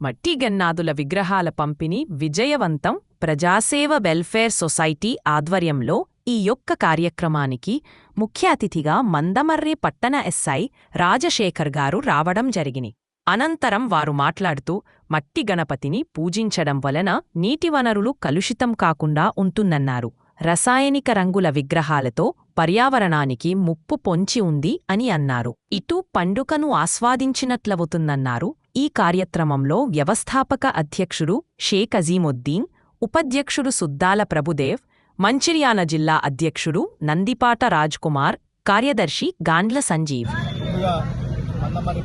మట్టిగన్నాదుల విగ్రహాల పంపిణీ విజయవంతం ప్రజాసేవ వెల్ఫేర్ సొసైటీ ఆధ్వర్యంలో ఈ యొక్క కార్యక్రమానికి ముఖ్య అతిథిగా మందమర్రి పట్టణ ఎస్ఐ రాజశేఖర్ గారు రావడం జరిగిని. అనంతరం వారు మాట్లాడుతూ మట్టి గణపతిని పూజించడం వలన నీటి వనరులు కలుషితం కాకుండా ఉంటుందన్నారు. రసాయనిక రంగుల విగ్రహాలతో పర్యావరణానికి ముప్పు పొంచి ఉంది అని అన్నారు. ఇటు పండుగను ఆస్వాదించినట్లవుతుందన్నారు ఈ కార్యక్రమంలో వ్యవస్థాపక అధ్యక్షుడు షేక్ అజీముద్దీన్ ఉపాధ్యక్షుడు సుద్దాల ప్రభుదేవ్ మంచిర్యాల జిల్లా అధ్యక్షుడు నందిపాట రాజ్కుమార్ కార్యదర్శి గాండ్ల సంజీవ్. ముందుగా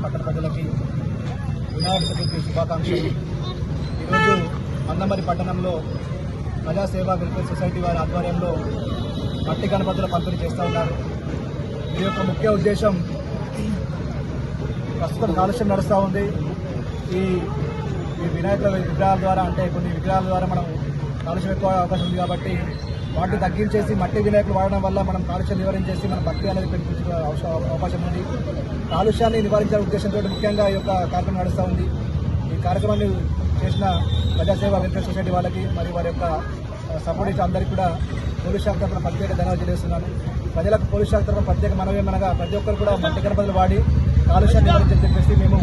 పట్టణ ప్రజలకి వినాయక చతుర్థి శుభాకాంక్షలు. ఈరోజు మందమర్రి పట్టణంలో ప్రజాసేవా వెల్ఫేర్ సొసైటీ వారి ఆధ్వర్యంలో మట్టి గణపతుల పంపిణీ చేస్తూ ఉన్నారు. ఈ యొక్క ముఖ్య ఉద్దేశం ప్రస్తుతం కాలుష్యం నడుస్తూ ఉంది. ఈ ఈ వినాయకుల విగ్రహాల ద్వారా అంటే కొన్ని విగ్రహాల ద్వారా మనం కాలుష్యం ఎక్కువ అవకాశం ఉంది కాబట్టి వాటిని తగ్గించేసి మట్టి వినాయకులు వాడడం వల్ల మనం కాలుష్యం నివారించేసి మన భక్తి అనేది పెంచుకునే అవకాశం ఉంది. కాలుష్యాన్ని నివారించాలనే ఉద్దేశంతో ముఖ్యంగా ఈ యొక్క కార్యక్రమం నడుస్తూ ఉంది. ఈ కార్యక్రమాన్ని చేసిన ప్రజాసేవ వెల్ఫేర్ సొసైటీ వాళ్ళకి మరియు వారి యొక్క సపోర్ట్ ఇచ్చిన అందరికీ కూడా పోలీస్ శాఖ తరఫున ప్రత్యేక ధన్యవాదాలు తెలియజేస్తున్నాను. ప్రజలకు పోలీస్ శాఖ తరఫున ప్రత్యేక మనవి ఏమనగా ప్రతి ఒక్కరు కూడా మట్టి గణపతులు వాడి కాలుష్యాన్ని నివారించాలని చెప్పేసి మేము